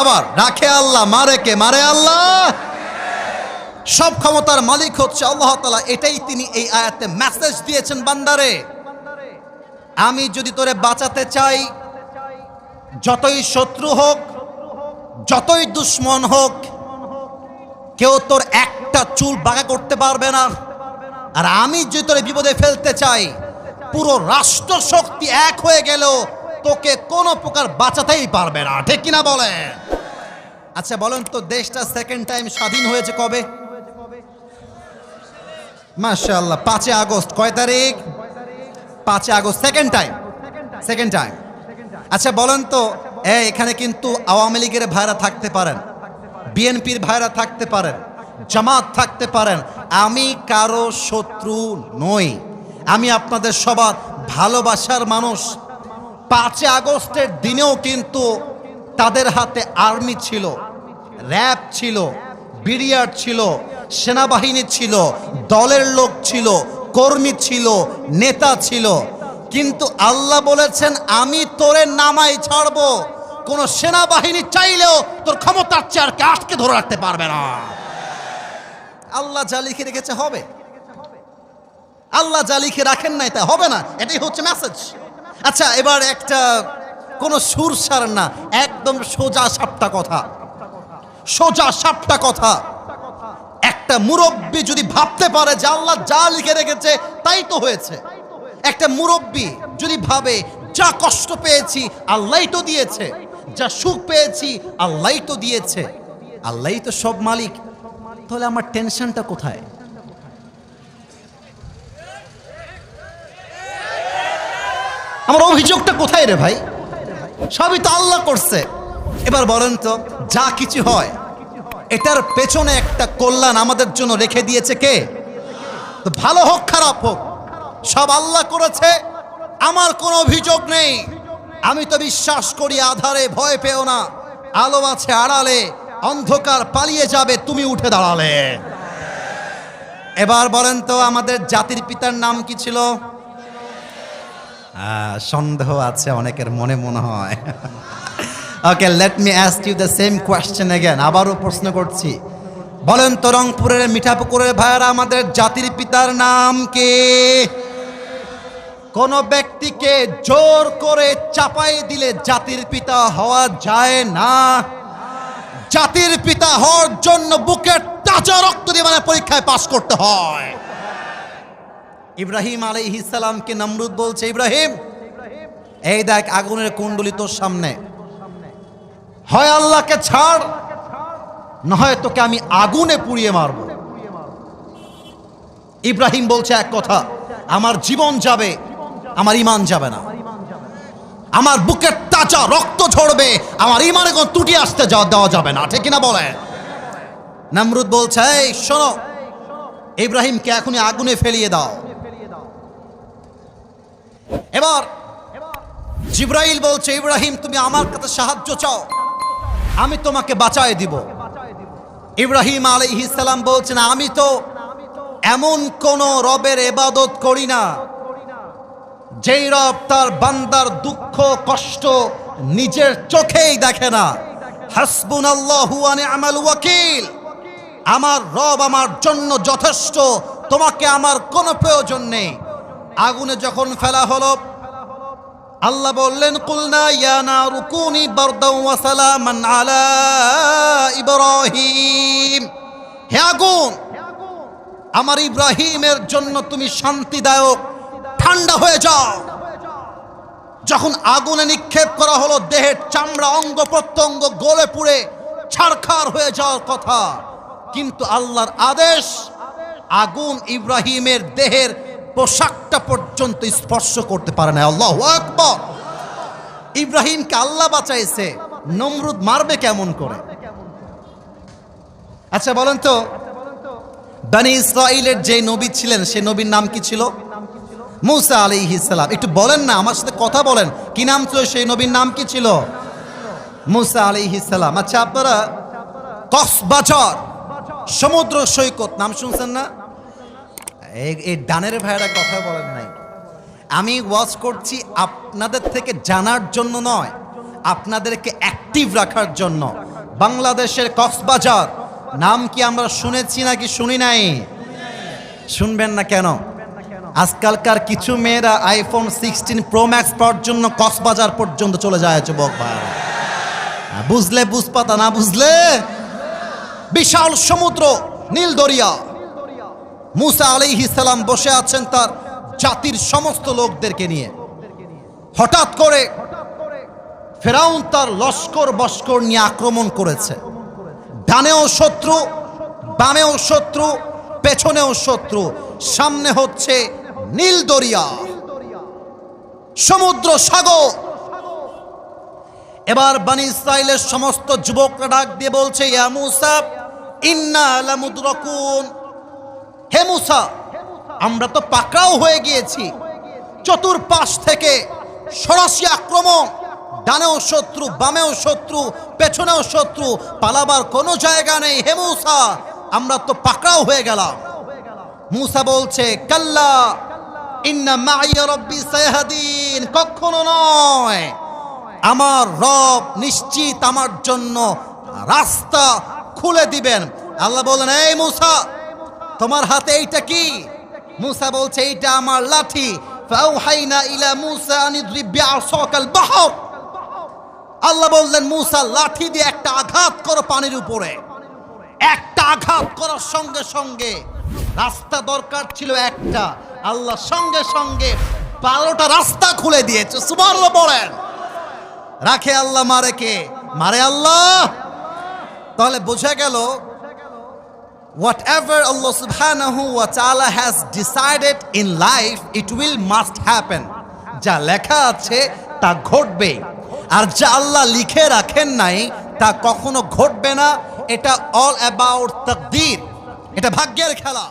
আবার, রাখে আল্লাহ, মারে কে? মারে আল্লাহ। সব ক্ষমতার মালিক হচ্ছে আল্লাহ এটাই তিনি এই আয়াতে মেসেজ দিয়েছেন বান্দারে। আমি যদি তোরে বাঁচাতে চাই, যতই শত্রু হোক, যতই দুশ্মন হোক, কেউ তোর একটা চুল বাঁকা করতে পারবে না। আর আমি যদি তোরে বিপদে ফেলতে চাই, পুরো রাষ্ট্র শক্তি এক হয়ে গেলেও তোকে কোনো প্রকার বাঁচাতেই পারবে না। ঠিক কিনা বলে আচ্ছা বলেন তো, দেশটা সেকেন্ড টাইম স্বাধীন হয়েছে কবে? মাশাআল্লাহ, পাঁচই আগস্ট। কয় তারিখ? পাঁচই August second time second time আচ্ছা বলেন তো, এ, এখানে কিন্তু আওয়ামী লীগের ভাইরা থাকতে পারেন। বিএনপির ভাইরা থাকতে পারেন। জামাত থাকতে পারেন। আমি কারও শত্রু নই। আমি আপনাদের সবার ভালোবাসার মানুষ। পাঁচই আগস্টের দিনেও কিন্তু তাদের হাতে আর্মি ছিল, র্যাব ছিল বিরিয়ার ছিল, সেনাবাহিনী ছিল, দলের লোক ছিল, কর্মী ছিল, নেতা ছিল। কিন্তু আল্লাহ বলেছেন, আমি তোরে নামাই ছাড়বো। কোন সেনাবাহিনী চাইলেও তোর ক্ষমতার চেয়ারকে আটকে ধরে রাখতে পারবে না। আল্লাহ যা লিখে রেখেছে হবে। আল্লাহ যা লিখে রাখেন নাই তা হবে না। এটাই হচ্ছে মেসেজ আচ্ছা এবার একটা কোনো সুর সার না, একদম সোজা সাপটা কথা। সোজা সাপটা কথা। একটা মুরব্বী যদি ভাবতে পারে যে আল্লাহ যা লিখে রেখেছে, তাই তো হয়েছে। একটা মুরব্বী যদি ভাবে, যা কষ্ট পেয়েছি, আল্লাহই তো দিয়েছে। যা সুখ পেয়েছি, আল্লাহই তো দিয়েছে। আল্লাহই তো সব মালিক। তাহলে আমার টেনশনটা কোথায়? আমার অভিযোগটা কোথায় রে ভাই? সবই তো আল্লাহ করছে। এবার বলেন তো, যা কিছু হয়, এটার পেছনে একটা কল্যাণ আমাদের জন্য রেখে দিয়েছে কে? তো ভালো হোক, খারাপ হোক, সব আল্লাহ করেছে, আমার কোনো অভিযোগ নেই। আমি তো বিশ্বাস করি, আধারে ভয় পেও না, আলো আছে আড়ালে, অন্ধকার পালিয়ে যাবে, তুমি উঠে দাঁড়ালে। এবার বলেন তো, আমাদের জাতির পিতার নাম কি ছিল? সন্দেহ আছে, অনেকের মনে মনে হয়। Okay let me ask you the same question again আবারও প্রশ্ন করছি। বলেন তো, রংপুরের মিঠাপুকুরের ভাইয়ারা, আমাদের জাতির পিতার নাম কে? কোন ব্যক্তিকে জোর করে চাপাই দিলে জাতির পিতা হওয়া যায় না। জাতির পিতা হওয়ার জন্য বুকের তাজা রক্ত দিয়ে মানে পরীক্ষায় পাশ করতে হয়। ইব্রাহিম আলাইহিসালামকে নমরুদ বলছে, ইব্রাহিম, এই দেখ আগুনের কুণ্ডলি তোর সামনে। হয় আল্লাহকে ছাড়, না হয় তোকে আমি আগুনে পুড়িয়ে মারব। ইব্রাহিম বলছে এক কথা, আমার জীবন যাবে, আমার ইমান যাবে না। আমার বুকের তাজা রক্ত ঝরবে, আমার ইমানে কোনো ত্রুটি আসতে যাওয়া দেওয়া যাবে না। ঠিক কিনা বলে? নমরুদ বলছে, এই শোনো, ইব্রাহিমকে এখনই আগুনে ফেলিয়ে দাও। এবার জিব্রাইল বলছে, ইব্রাহিম, তুমি আমার কাছে সাহায্য চাও। আমি তোমাকে বাঁচায় দিব। ইব্রাহিম আলাইহিস সালাম বলছেন, আমি তো এমন কোন রবের এবাদত করি না, যেই রব তার বান্দার দুঃখ, কষ্ট নিজের চোখেই দেখে না। হাসবুন আমাল ওয়াকিল। আমার রব আমার জন্য যথেষ্ট, তোমাকে আমার কোনো প্রয়োজন নেই। আগুনে যখন ফেলা হলো, আল্লাহ বললেন, কুলনা নারু কুনি বারদাও ওয়া সালামান আলা ইব্রাহিম। হে আগুন, আমার ইব্রাহিমের জন্য তুমি শান্তিদায়ক, ঠান্ডা হয়ে যাও। যখন আগুনে নিক্ষেপ করা হলো, দেহের চামড়া অঙ্গ প্রত্যঙ্গ গলে পুড়ে ছারখার হয়ে যাওয়ার কথা। কিন্তু আল্লাহর আদেশ, আগুন ইব্রাহিমের দেহের পোশাকটা পর্যন্ত স্পর্শ করতে পারে না। আল্লাহ আকবর। ইব্রাহিমকে আল্লাহ বাঁচাইছে। নমরুদ মারবে কেমন করে? আচ্ছা বলেন তো, বানি ইসরাইলের যে নবী ছিলেন, সে নবীর নাম কি ছিল? মুসা আলাইহিসালাম একটু বলেন না, আমার সাথে কথা বলেন। কি নাম ছিল সেই নবীর নাম কি ছিল? মুসা আলাইহিসালাম আচ্ছা আপনারা কক্সবাজার, সমুদ্র সৈকত, নাম শুনছেন না? এই- ডানের ভাইয়েরা কথা বলেন নাই। আমি ওয়াচ করছি আপনাদের থেকে জানার জন্য নয়, আপনাদেরকে অ্যাক্টিভ রাখার জন্য। বাংলাদেশের কক্সবাজার, নাম কি আমরা শুনেছি নাকি শুনি নাই? শুনবেন না কেন? আজকালকার কিছু মেয়েরা আইফোন সিক্সটিন প্রো ম্যাক্স পাওয়ার জন্য কক্সবাজার পর্যন্ত চলে যায়, যুবক ভাই বুঝলে বুঝপাতা, না বুঝলে? বিশাল সমুদ্র নীল দরিয়া মুসা আলাইহিস সালাম বসে আছেন তার জাতির সমস্ত লোকদেরকে নিয়ে। হঠাৎ করে ফেরাউন তার লস্কর বস্কর নিয়ে আক্রমণ করেছে। ডানেও শত্রু, বামেও শত্রু, পেছনেও শত্রু, সামনে হচ্ছে নীল দরিয়া, সমুদ্র সাগর। এবার বানি ইসরায়েলের সমস্ত যুবকরা ডাক দিয়ে বলছে, ইয়া মুসা, ইন্না লামুদরাকুন। হে মুসা, আমরা তো পাকড়াও হয়ে গিয়েছি। চতুর্পাশ থেকে সরাসরি আক্রমণ। ডানেও শত্রু, বামেও শত্রু, পেছনেও শত্রু, পালাবার কোনো জায়গা নেই। হে মুসা, আমরা তো পাকড়াও হয়ে গেলাম। মুসা বলছে, কাল্লা, ইন্না মাইয়া রব্বি সাইহাদিন কখনো নয়, আমার রব নিশ্চিত আমার জন্য রাস্তা খুলে দিবেন। আল্লাহ বলেন এই মুসা তোমার হাতে এইটা কি? মুসা বলছে, এইটা আমার লাঠি। ইলা আল্লাহ বললেন, মুসা, লাঠি দিয়ে একটা আঘাত করো পানির উপরে। একটা আঘাত করার সঙ্গে সঙ্গে রাস্তা দরকার ছিল একটা। আল্লাহ সঙ্গে সঙ্গে বারোটা রাস্তা খুলে দিয়েছে। সুবহানাল্লাহ বলেন। রাখে আল্লাহ, মারে কে? মারে আল্লাহ। তাহলে বোঝা গেল whatever Allah subhanahu wa ta'ala has decided in life it will must happen যা লেখা আছে তা ঘটবে আর যা আল্লাহ লিখে রাখেন নাই তা কখনো ঘটবে না এটা অল অ্যাবাউট তকদির এটা ভাগ্যের খেলা